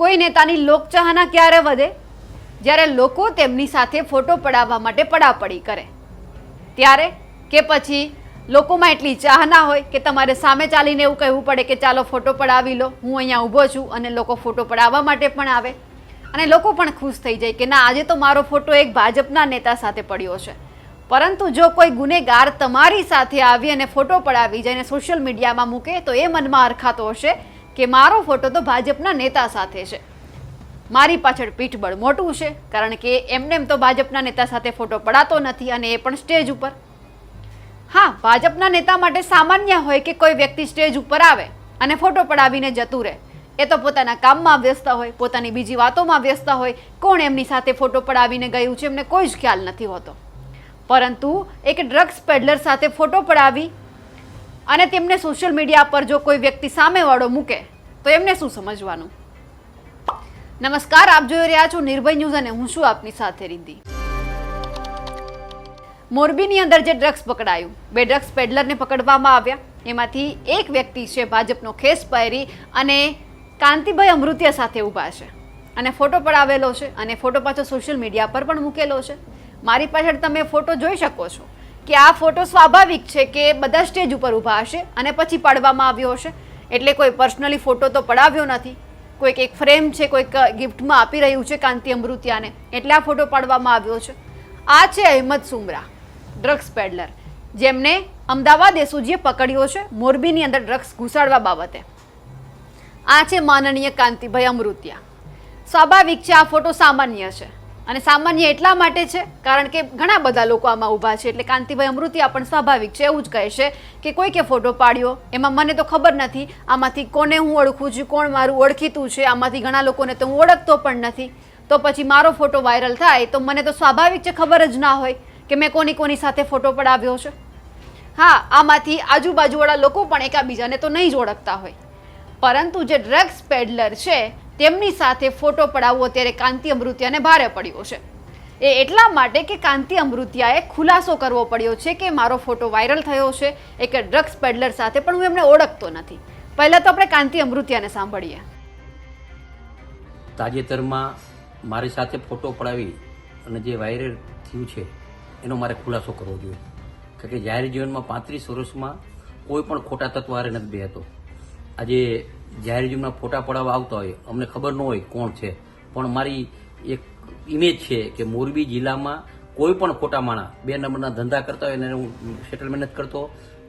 કોઈ નેતાની લોકચાહના ક્યારે વધે? જ્યારે લોકો તેમની સાથે ફોટો પડાવવા માટે પડાપડી કરે. ત્યારે કે પછી લોકોમાં એટલી ચાહના હોય કે તમારે સામે ચાલીને એવું કહેવું પડે કે ચાલો ફોટો પડાવી લો, હું અહીંયા ઊભો છું અને લોકો ફોટો પડાવવા માટે પણ આવે. અને લોકો પણ ખુશ થઈ જાય કે ના, આજે તો મારો ફોટો એક ભાજપના નેતા સાથે પડ્યો છે. પરંતુ જો કોઈ ગુનેગાર તમારી સાથે આવી અને ફોટો પડાવી જાય અને સોશિયલ મીડિયામાં મૂકે, તો એ મનમાં અરખાતો હશે કે મારો ફોટો તો ભાજપના નેતા સાથે છે. મારી પાછળ પીઠબળ મોટું છે, કારણ કે એમને એમ તો ભાજપના નેતા સાથે ફોટો પડાતો નથી અને એ પણ સ્ટેજ ઉપર. હા, ભાજપના નેતા માટે સામાન્ય હોય કે કોઈ વ્યક્તિ સ્ટેજ ઉપર આવે અને ફોટો પડાવીને જતું રહે. એ તો પોતાના કામમાં વ્યસ્ત હોય, પોતાની બીજી વાતોમાં વ્યસ્ત હોય. કોણ એમની સાથે ફોટો પડાવીને ગયું છે, એમને કોઈ જ ખ્યાલ નથી હોતો. પરંતુ એક ડ્રગ્સ પેડલર સાથે ફોટો પડાવી અને તેમને સોશિયલ મીડિયા પર જો કોઈ વ્યક્તિ સામેવાળો મૂકે, તો એમને શું સમજવાનું? નમસ્કાર, આપ જોઈ રહ્યા છો નિર્ભય ન્યૂઝ અને હું છું આપની સાથે રિદ્ધિ. મોરબીની અંદર જે ડ્રગ્સ પકડાયું, બે ડ્રગ્સ પેડલરને પકડવામાં આવ્યા. એમાંથી એક વ્યક્તિ છે ભાજપનો ખેસ પહેરી અને કાંતિભાઈ અમૃતિયા સાથે ઊભા છે. અને ફોટો પડાવેલો છે અને ફોટો પાછો સોશિયલ મીડિયા પર પણ મૂકેલો છે. મારી પાછળ તમે ફોટો જોઈ શકો છો. કે આ ફોટો સ્વાભાવિક છે કે બધા સ્ટેજ ઉપર ઊભા હશે અને પછી પાડવામાં આવ્યો હશે? એટલે કોઈ પર્સનલી ફોટો તો પડાવ્યો નથી. કોઈક એક ફ્રેમ છે, કોઈક ગિફ્ટમાં આપી રહ્યું છે કાંતિ અમૃતિયાને. એટલે આ ફોટો પાડવામાં આવ્યો છે. આ છે અહેમદ સુમરા, ડ્રગ્સ પેડલર, જેમને અમદાવાદ એસઓજીએ પકડ્યો છે મોરબીની અંદર ડ્રગ્સ ઘુસાડવા બાબતે. આ છે માનનીય કાંતિભાઈ અમૃતિયા. સ્વાભાવિક છે આ ફોટો સામાન્ય છે. અને સામાન્ય એટલા માટે છે, કારણ કે ઘણા બધા લોકો આમાં ઊભા છે. એટલે કાંતિભાઈ અમૃતિયા પણ સ્વાભાવિક છે, એવું જ કહેશે કે કોઈ કે ફોટો પાડ્યો, એમાં મને તો ખબર નથી આમાંથી કોને હું ઓળખું છું, કોણ મારું ઓળખીતું છે, આમાંથી ઘણા લોકોને તો હું ઓળખતો પણ નથી. તો પછી મારો ફોટો વાયરલ થાય તો મને તો સ્વાભાવિક છે, ખબર જ ના હોય કે મેં કોની કોની સાથે ફોટો પડાવ્યો છે. હા, આમાંથી આજુબાજુવાળા લોકો પણ એકાબીજાને તો નહીં જ ઓળખતા હોય. પરંતુ જે ડ્રગ્સ પેડલર છે તેમની સાથે ફોટો પડાવવો ત્યારે કાંતિ અમૃતિયાને ભારે પડ્યો છે. એ એટલા માટે કે કાંતિ અમૃતિયાએ ખુલાસો કરવો પડ્યો છે કે મારો ફોટો વાયરલ થયો છે એક ડ્રગ્સ પેડલર સાથે પણ હું એમને ઓળખતો નથી. પહેલાં તો આપણે કાંતિ અમૃતિયાને સાંભળીએ. તાજેતરમાં મારી સાથે ફોટો પડાવી અને જે વાયરલ થયું છે, એનો મારે ખુલાસો કરવો જોઈએ. કારણ કે જાહેર જીવનમાં પાંત્રીસ વર્ષમાં કોઈ પણ ખોટા તત્વ આરે નથી બેહતો. આજે જાહેર જીવનમાં ફોટા પડાવવા આવતા હોય, અમને ખબર ન હોય કોણ છે. પણ મારી એક ઇમેજ છે કે મોરબી જિલ્લામાં કોઈ પણ ખોટા માણા બે નંબરના ધંધા કરતા હોય એને હું સેટલમેન્ટ નથી કરતો,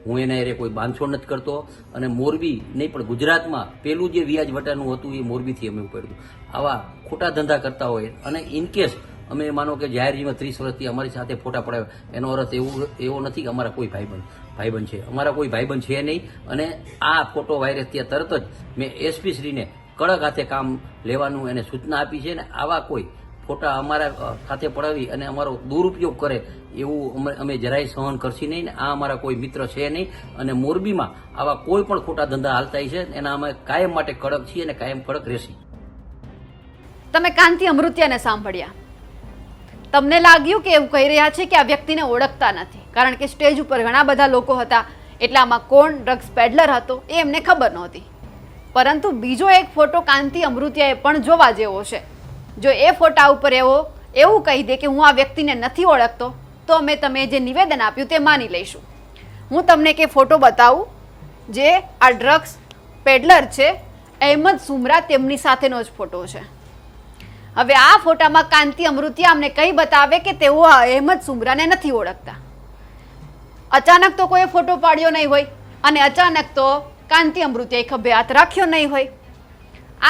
હું એને હારે કોઈ બાંધછોડ નથી કરતો અને મોરબી નહીં, પણ ગુજરાતમાં પેલું જે વ્યાજ વટાનું હતું એ મોરબીથી અમે ઉપાડ્યું આવા ખોટા ધંધા કરતા હોય અને ઇનકેસ અમે માનો કે જાહેરમાં ત્રીસ વર્ષથી અમારી સાથે ફોટા પડાવ્યા એનો અર્થ એવું, એવો નથી કે અમારા કોઈ ભાઈબંધ ભાઈબંધ છે. અમારા કોઈ ભાઈબંધ છે નહીં. અને આ ફોટો વાયરસ ત્યાં તરત જ મેં એસપી શ્રીને કડક હાથે કામ લેવાનું એને સૂચના આપી છે ને આવા કોઈ ફોટા અમારા સાથે પડાવી અને અમારો દુરુપયોગ કરે એવું અમે- અમે જરાય સહન કરશી નહીં ને આ અમારા કોઈ મિત્ર છે નહીં. અને મોરબીમાં આવા કોઈ પણ ખોટા ધંધા હાલતા છે એના અમે કાયમ માટે કડક છીએ અને કાયમ કડક રહેશી. તમે કાંતિ અમૃત્યાને સાંભળ્યા. તમને લાગ્યું કે એવું કહી રહ્યા છે કે આ વ્યક્તિને ઓળખતા નથી? કારણ કે સ્ટેજ ઉપર ઘણા બધા લોકો હતા એટલામાં કોણ ડ્રગ્સ પેડલર હતો એ એમને ખબર નહોતી. પરંતુ બીજો એક ફોટો કાંતિ અમૃતિયાએ પણ જોવા જેવો છે. જો એ ફોટા ઉપર એવો, એવું કહી દે કે હું આ વ્યક્તિને નથી ઓળખતો, તો અમે તમે જે નિવેદન આપ્યું તે માની લઈશું. હું તમને કે ફોટો બતાવું, જે આ ડ્રગ્સ પેડલર છે, અહેમદ સુમરા તેમની સાથેનો જ ફોટો છે. હવે આ ફોટામાં કાંતિ, અમૃતિયા અમને કઈ બતાવે કે તેઓ અહેમદ સુમરાને નથી ઓળખતા? અચાનક તો કોઈ ફોટો પાડ્યો નહીં હોય અને અચાનક તો કાંતિ, અમૃતિયાએ ખભે હાથ રાખ્યો નહીં હોય.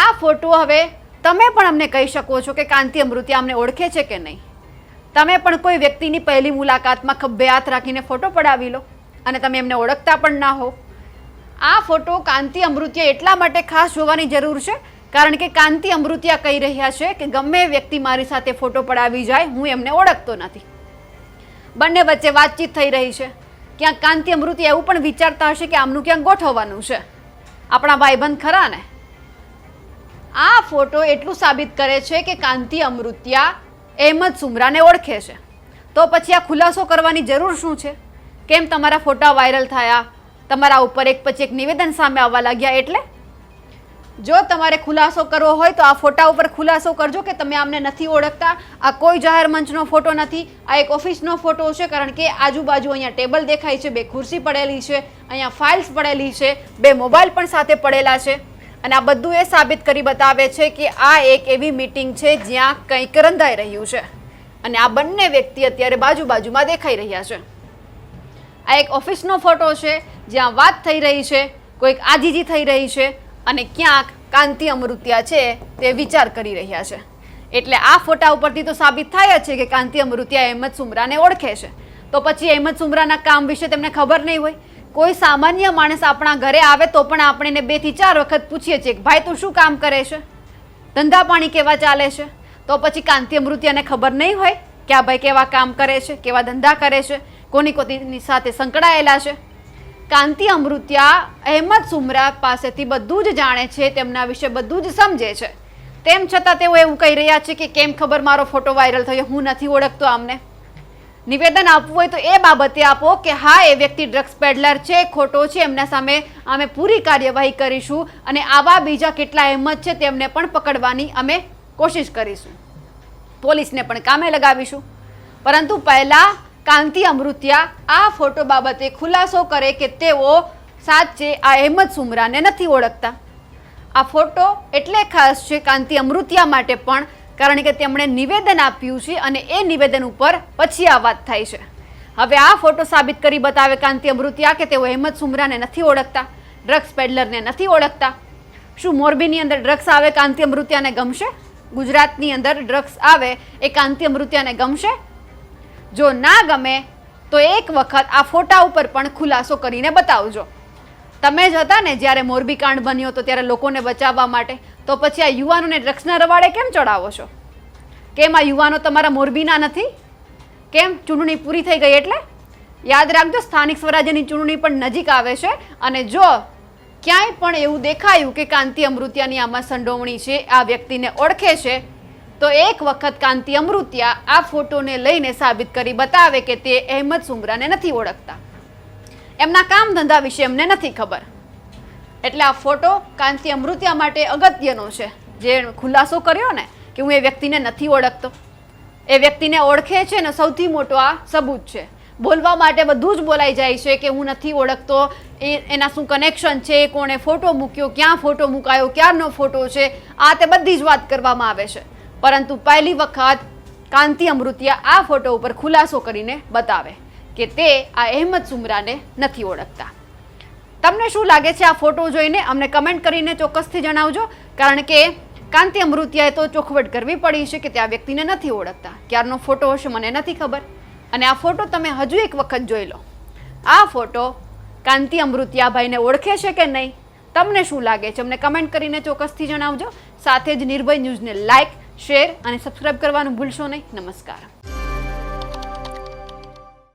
આ ફોટો હવે તમે પણ અમને કહી શકો છો કે કાંતિ, અમૃતિયા અમને ઓળખે છે કે નહીં? તમે પણ કોઈ વ્યક્તિની પહેલી મુલાકાતમાં ખભે હાથ રાખીને ફોટો પડાવી લો અને તમે એમને ઓળખતા પણ ના હો આ ફોટો કાંતિ અમૃતિયા એટલા માટે ખાસ જોવાની જરૂર છે કારણ કે કાંતિ અમૃતિયા કહી રહ્યા છે કે ગમે વ્યક્તિ મારી સાથે ફોટો પડાવી જાય, હું એમને ઓળખતો નથી. બંને વચ્ચે વાતચીત થઈ રહી છે. ક્યાંક કાંતિ અમૃતિયા એવું પણ વિચારતા હશે કે આમનું ક્યાંક ગોઠવવાનું છે. આપણા ભાઈબંધ ખરા ને? આ ફોટો એટલું સાબિત કરે છે કે કાંતિ અમૃત્યા અહેમદ સુમરાને ઓળખે છે. તો પછી આ ખુલાસો કરવાની જરૂર શું છે? કેમ તમારા ફોટા વાયરલ થયા? તમારા ઉપર એક પછી એક નિવેદન સામે આવવા લાગ્યા એટલે? જો તમારે ખુલાસો કરવો હોય તો આ ફોટા ઉપર ખુલાસો કરજો કે તમે આમને નથી ઓળખતા. આ કોઈ જાહેર મંચનો ફોટો નથી. આ એક ઓફિસનો ફોટો છે કારણ કે આજુબાજુ અહીંયા ટેબલ દેખાય છે, બે ખુરશી પડેલી છે, અહીંયા ફાઇલ્સ પડેલી છે, બે મોબાઈલ પણ સાથે પડેલા છે. અને આ બધું એ સાબિત કરી બતાવે છે કે આ એક એવી મીટિંગ છે જ્યાં કંઈક રંધાઈ રહ્યું છે. અને આ બંને વ્યક્તિ અત્યારે બાજુ બાજુમાં દેખાઈ રહ્યા છે. આ એક ઓફિસનો ફોટો છે જ્યાં વાત થઈ રહી છે, કોઈક આજીજી થઈ રહી છે અને ક્યાંક કાંતિ અમૃત્યા છે તે વિચાર કરી રહ્યા છે. એટલે આ ફોટા ઉપરથી તો સાબિત થાય જ છે કે કાંતિ અમૃત્યા અહેમદ સુમરાને ઓળખે છે. તો પછી અહેમદ સુમરાના કામ વિશે તેમને ખબર નહીં હોય. કોઈ સામાન્ય માણસ આપણા ઘરે આવે તો પણ આપણે એને બેથી ચાર વખત પૂછીએ છીએ કે ભાઈ, તું શું કામ કરે છે? ધંધા પાણી કેવા ચાલે છે? તો પછી કાંતિ અમૃત્યાને ખબર નહીં હોય કે આ ભાઈ કેવા કામ કરે છે, કેવા ધંધા કરે છે, કોની કોની સાથે સંકળાયેલા છે. કાંતિ અમૃત્યા અહેમદ સુમરા પાસેથી બધું જ જાણે છે, તેમના વિશે બધું જ સમજે છે. તેમ છતાં તેઓ એવું કહી રહ્યા છે કે કેમ ખબર મારો ફોટો વાયરલ થયો, હું નથી ઓળખતો આમને. નિવેદન આપવું હોય તો એ બાબતે આપો કે હા, એ વ્યક્તિ ડ્રગ્સ પેડલર છે, ખોટો છે, એમના સામે અમે પૂરી કાર્યવાહી કરીશું અને આવા બીજા કેટલા અહેમદ છે તેમને પણ પકડવાની અમે કોશિશ કરીશું. પોલીસને પણ કામે લગાવીશું. પરંતુ પહેલા કાંતિ અમૃત્યા, આ ફોટો બાબતે ખુલાસો કરે કે તેઓ સાચે આ અહેમદ સુમરાને નથી ઓળખતા. આ ફોટો એટલે ખાસ છે કાંતિ અમૃત્યા માટે પણ, કારણ કે તેમણે નિવેદન આપ્યું છે અને એ નિવેદન ઉપર પછી આ વાત થાય છે. હવે આ ફોટો સાબિત કરી બતાવે કાંતિ અમૃત્યા કે તેઓ અહેમદ સુમરાને નથી ઓળખતા, ડ્રગ્સ પેડલરને નથી ઓળખતા. શું મોરબીની અંદર ડ્રગ્સ આવે કાંતિ અમૃત્યાને ગમશે? ગુજરાતની અંદર ડ્રગ્સ આવે એ કાંતિ અમૃત્યાને ગમશે? જો ના ગમે, તો એક વખત આ ફોટા ઉપર પણ ખુલાસો કરીને બતાવજો. તમે જ હતા ને જ્યારે મોરબી કાંડ બન્યો હતો ત્યારે લોકોને બચાવવા માટે, તો પછી આ યુવાનોને ડ્રગ્સના રવાડે કેમ ચડાવો છો? કેમ આ યુવાનો તમારા મોરબીના નથી? કેમ ચૂંટણી પૂરી થઈ ગઈ એટલે? યાદ રાખજો, સ્થાનિક સ્વરાજ્યની ચૂંટણી પણ નજીક આવે છે અને જો ક્યાંય પણ એવું દેખાયું કે કાંતિ અમૃત્યાની આમાં સંડોવણી છે, આ વ્યક્તિને ઓળખે છે તો એક વખત કાંતિ અમૃત્યા આ ફોટોને લઈને સાબિત કરી બતાવે કે તે અહેમદ સુમરાને નથી ઓળખતા. એમના કામ ધંધા વિશે એમને નથી ખબર. એટલે આ ફોટો કાંતિ અમૃતિયા માટે અગત્યનો છે. જે ખુલાસો કર્યો ને કે હું એ વ્યક્તિને નથી ઓળખતો. એ વ્યક્તિને ઓળખે છે ને સૌથી મોટો આ સબૂત છે. બોલવા માટે બધું જ બોલાઈ જાય છે કે હું નથી ઓળખતો, એ એના શું કનેક્શન છે, કોણે ફોટો મૂક્યો, ક્યાં ફોટો મુકાયો, ક્યારનો ફોટો છે, આ તે બધી જ વાત કરવામાં આવે છે. પરંતુ પહેલી વખત કાંતિ અમૃતિયા આ ફોટો ઉપર ખુલાસો કરીને બતાવે કે તે આ અહેમદ સુમરાને નથી ઓળખતા. તમને શું લાગે છે આ ફોટો જોઈને? અમને કમેન્ટ કરીને ચોક્કસથી જણાવજો. કારણ કે કાંતિ અમૃતિયાએ તો ચોખવટ કરવી પડી છે કે તે આ વ્યક્તિને નથી ઓળખતા. ક્યારનો ફોટો હશે મને નથી ખબર. અને આ ફોટો તમે હજુ એક વખત જોઈ લો. આ ફોટો કાંતિ અમૃતિયાભાઈને ઓળખે છે કે નહીં? તમને શું લાગે છે? અમને કમેન્ટ કરીને ચોક્કસથી જણાવજો. સાથે જ નિર્ભય ન્યૂઝને લાઇક શેર અને સબસ્ક્રાઈબ કરવાનું ભૂલશો નહીં. નમસ્કાર.